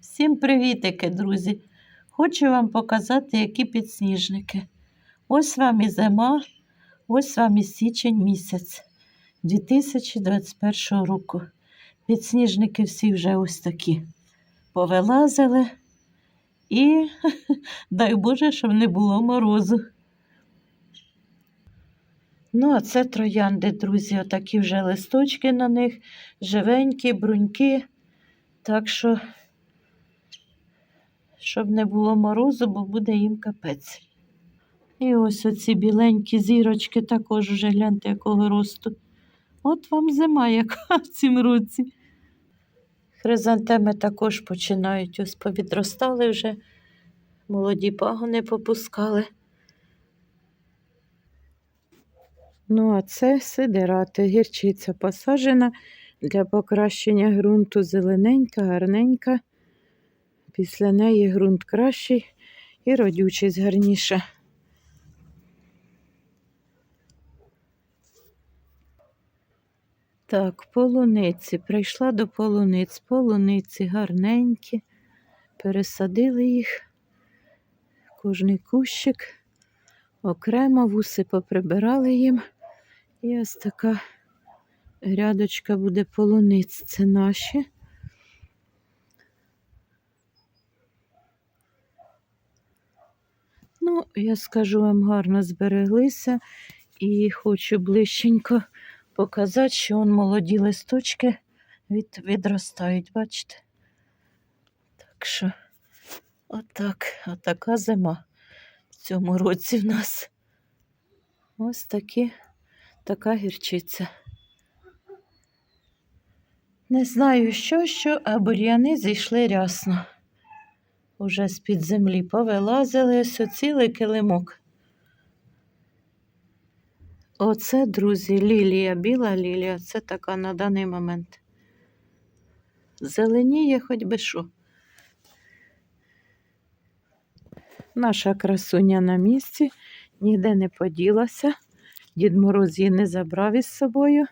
Всім привітики, друзі! Хочу вам показати, які підсніжники. Ось вам і зима, ось вам і січень місяць 2021 року. Підсніжники всі вже ось такі повилазили. І дай Боже, щоб не було морозу. Ну, а це троянди, друзі, отакі вже листочки на них, живенькі, бруньки. Так що, щоб не було морозу, бо буде їм капець. І ось оці біленькі зірочки також вже гляньте, якого росту. От вам зима, яка в цім році. Хризантеми також починають ось повідростали вже, молоді пагони попускали. Ну, а це сидирати, гірчиця посаджена для покращення ґрунту зелененька, гарненька. Після неї ґрунт кращий і родючість гарніша. Так, полуниці. Прийшла до полуниць. Полуниці гарненькі. Пересадили їх. Кожний кущик. Окремо вуси поприбирали їм. І ось така рядочка буде полуниць. Це наші. Ну, я скажу вам, гарно збереглися і хочу ближченько показати, що он молоді листочки від, відростають, бачите? Так що, отак, отака зима в цьому році в нас. Ось такі, така гірчиця. Не знаю, що, що, а бур'яни зійшли рясно. Уже з-під землі повилазили ось цілий килимок. Оце, друзі, лілія, біла лілія, це така на даний момент. Зеленіє хоч би що. Наша красуня на місці, ніде не поділася. Дід Мороз її не забрав із собою.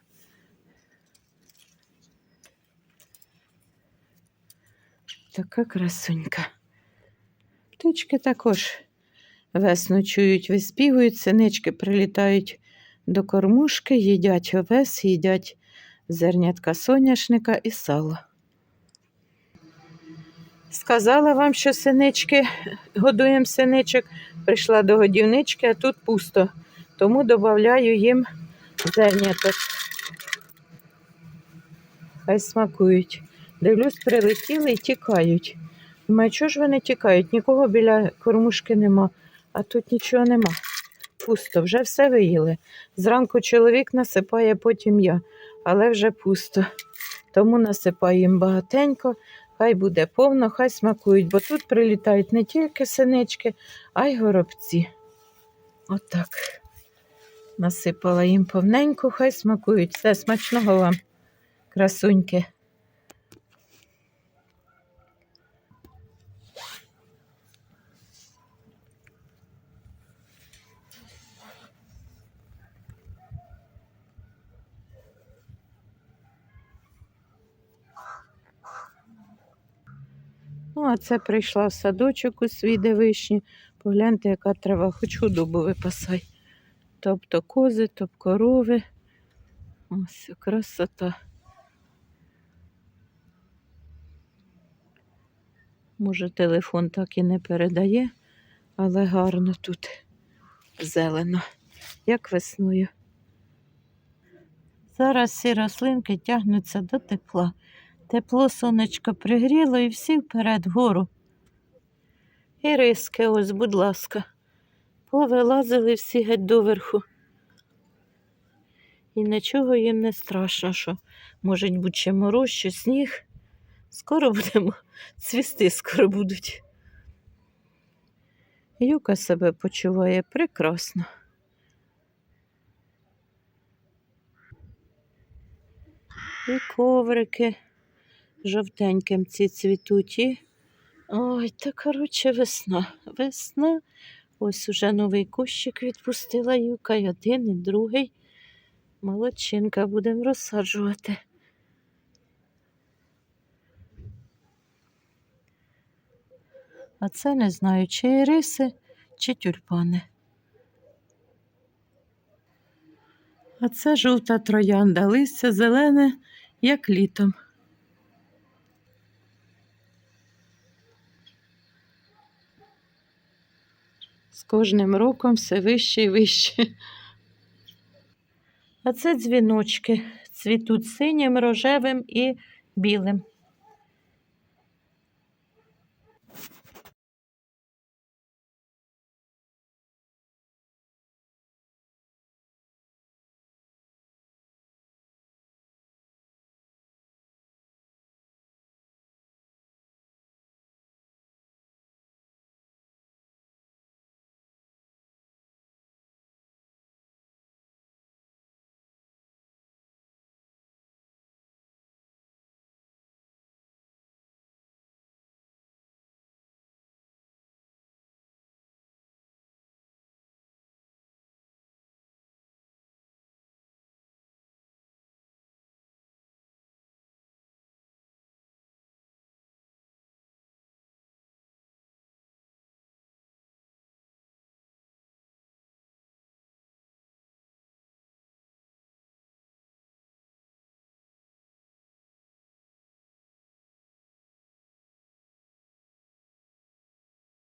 Така красунька. Птички також весну чують, виспівують, синички прилітають до кормушки, їдять овес, їдять зернятка соняшника і сало. Сказала вам, що синички, годуємо синичок, прийшла до годівнички, а тут пусто. Тому додаю їм зерняток. Хай смакують. Дивлюсь, прилетіли і тікають. Думаю, чого ж вони тікають? Нікого біля кормушки нема, а тут нічого нема. Пусто, вже все виїли. Зранку чоловік насипає, потім я, але вже пусто. Тому насипаю їм багатенько, хай буде повно, хай смакують, бо тут прилітають не тільки синички, а й горобці. Отак. Насипала їм повненько, хай смакують. Все смачного вам, красуньки. Ну, а це прийшла в садочок у свій де вишні. Погляньте, яка трава, хоч худобу випасай. Тобто кози, тобто корови. Ось красота. Може, телефон так і не передає, але гарно тут зелено, як весною. Зараз всі рослинки тягнуться до тепла. Тепло сонечко пригріло і всі вперед вгору. І риски, ось, будь ласка, повилазили всі геть доверху. І нічого їм не страшно, що може бути ще мороз, ще сніг. Скоро будемо цвісти, скоро будуть. Юка себе почуває прекрасно. І коврики жовтеньким ці цвітуть. І... Ой, та коротше весна. Весна. Ось уже новий кущик відпустила юка, і один, і другий. Молодчинка, будемо розсаджувати. А це не знаю, чи іриси, чи тюльпани. А це жовта троянда, листя зелене, як літом. Кожним роком все вище і вище. А це дзвіночки цвітуть синім, рожевим і білим.